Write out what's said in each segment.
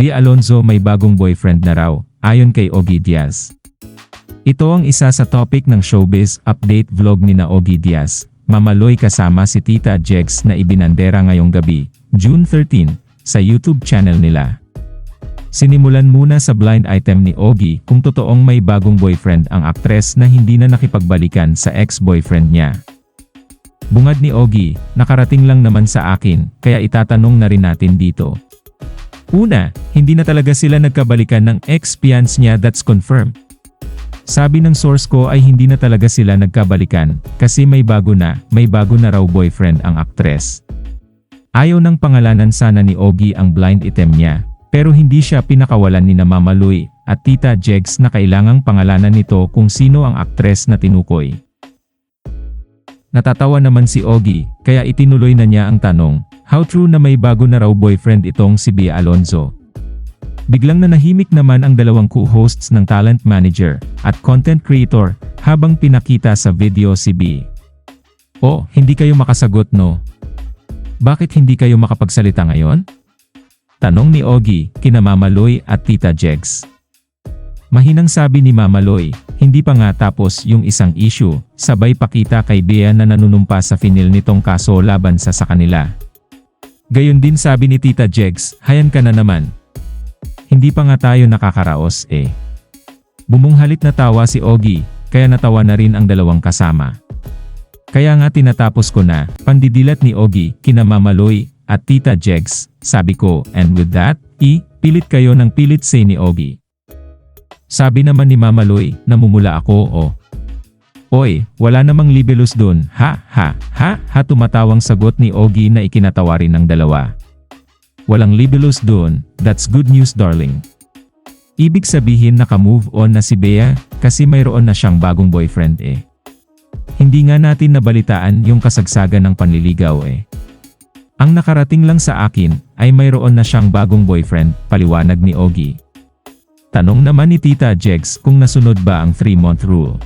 B. Alonzo may bagong boyfriend na raw, ayon kay Ogie Diaz. Ito ang isa sa topic ng showbiz update vlog ni na Ogie Diaz, mamaloy kasama si Tita Jex na ibinandera ngayong gabi, June 13, sa YouTube channel nila. Sinimulan muna sa blind item ni Ogie kung totoong may bagong boyfriend ang aktres na hindi na nakipagbalikan sa ex-boyfriend niya. Bungad ni Ogie, nakarating lang naman sa akin, kaya itatanong na rin natin dito. Una, hindi na talaga sila nagkabalikan ng ex-fiance niya that's confirmed. Sabi ng source ko ay hindi na talaga sila nagkabalikan, kasi may bago na, may bago na raw boyfriend ang aktres. Ayaw ng pangalanan sana ni Ogie ang blind item niya, pero hindi siya pinakawalan ni na Mama Lui at Tita Jegs na kailangang pangalanan nito kung sino ang aktres na tinukoy. Natatawa naman si Ogie, kaya itinuloy na niya ang tanong, how true na may bago na raw boyfriend itong si Bea Alonzo? Biglang nanahimik naman ang dalawang co-hosts ng talent manager at content creator habang pinakita sa video si B. Oh, hindi kayo makasagot no? Bakit hindi kayo makapagsalita ngayon? Tanong ni Ogie, kina Mama Loy at Tita Jegs. Mahinang sabi ni Mama Loy, hindi pa nga tapos yung isang issue, sabay pakita kay Bea na nanunumpa sa finil nitong kaso laban sa sa kanila. Gayon din sabi ni Tita Jegs, hayan ka na naman. Hindi pa nga tayo nakakaraos eh. Bumunghalit na tawa si Ogie, kaya natawa na rin ang dalawang kasama. Kaya nga tinatapos ko na, pandidilat ni Ogie, kina Mama Loy, at Tita Jegs, sabi ko, and with that, i, pilit kayo ng pilit say ni Ogie. Sabi naman ni Mama Loy, namumula ako o. Oy, wala namang libelus dun, ha, ha, ha, ha tumatawang sagot ni Ogie na ikinatawa rin ng dalawa. Walang libelus dun, that's good news darling. Ibig sabihin naka-move on na si Bea, kasi mayroon na siyang bagong boyfriend eh. Hindi nga natin nabalitaan yung kasagsagan ng panliligaw eh. Ang nakarating lang sa akin, ay mayroon na siyang bagong boyfriend, paliwanag ni Ogie. Tanong naman ni Tita Jegs kung nasunod ba ang 3-month rule.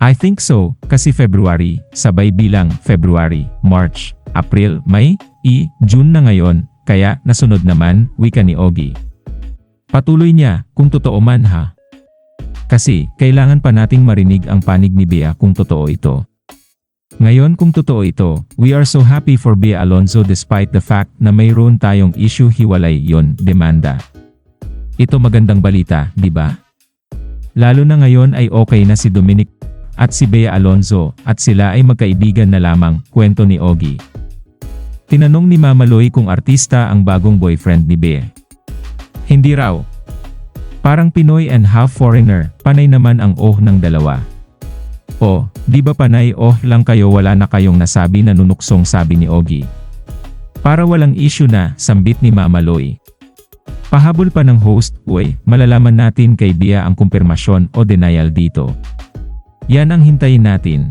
I think so, kasi February, sabay bilang February, March, April, May, I, June na ngayon, kaya nasunod naman, wika ni Ogie. Patuloy niya, kung totoo man ha. Kasi, kailangan pa nating marinig ang panig ni Bea kung totoo ito. Ngayon kung totoo ito, we are so happy for Bea Alonzo despite the fact na mayroon tayong issue hiwalay yon demanda. Ito magandang balita, di ba? Lalo na ngayon ay okay na si Dominic at si Bea Alonzo at sila ay magkaibigan na lamang, kwento ni Ogie. Tinanong ni Mama Loy kung artista ang bagong boyfriend ni Bea. Hindi raw. Parang Pinoy and half foreigner, panay naman ang oh ng dalawa. Oh, di ba panay oh lang kayo wala na kayong nasabi na nunuksong sabi ni Ogie. Para walang issue na, sambit ni Mama Loy. Pahabol pa ng host, uy, malalaman natin kay Bia ang kumpirmasyon o denial dito. Yan ang hintayin natin.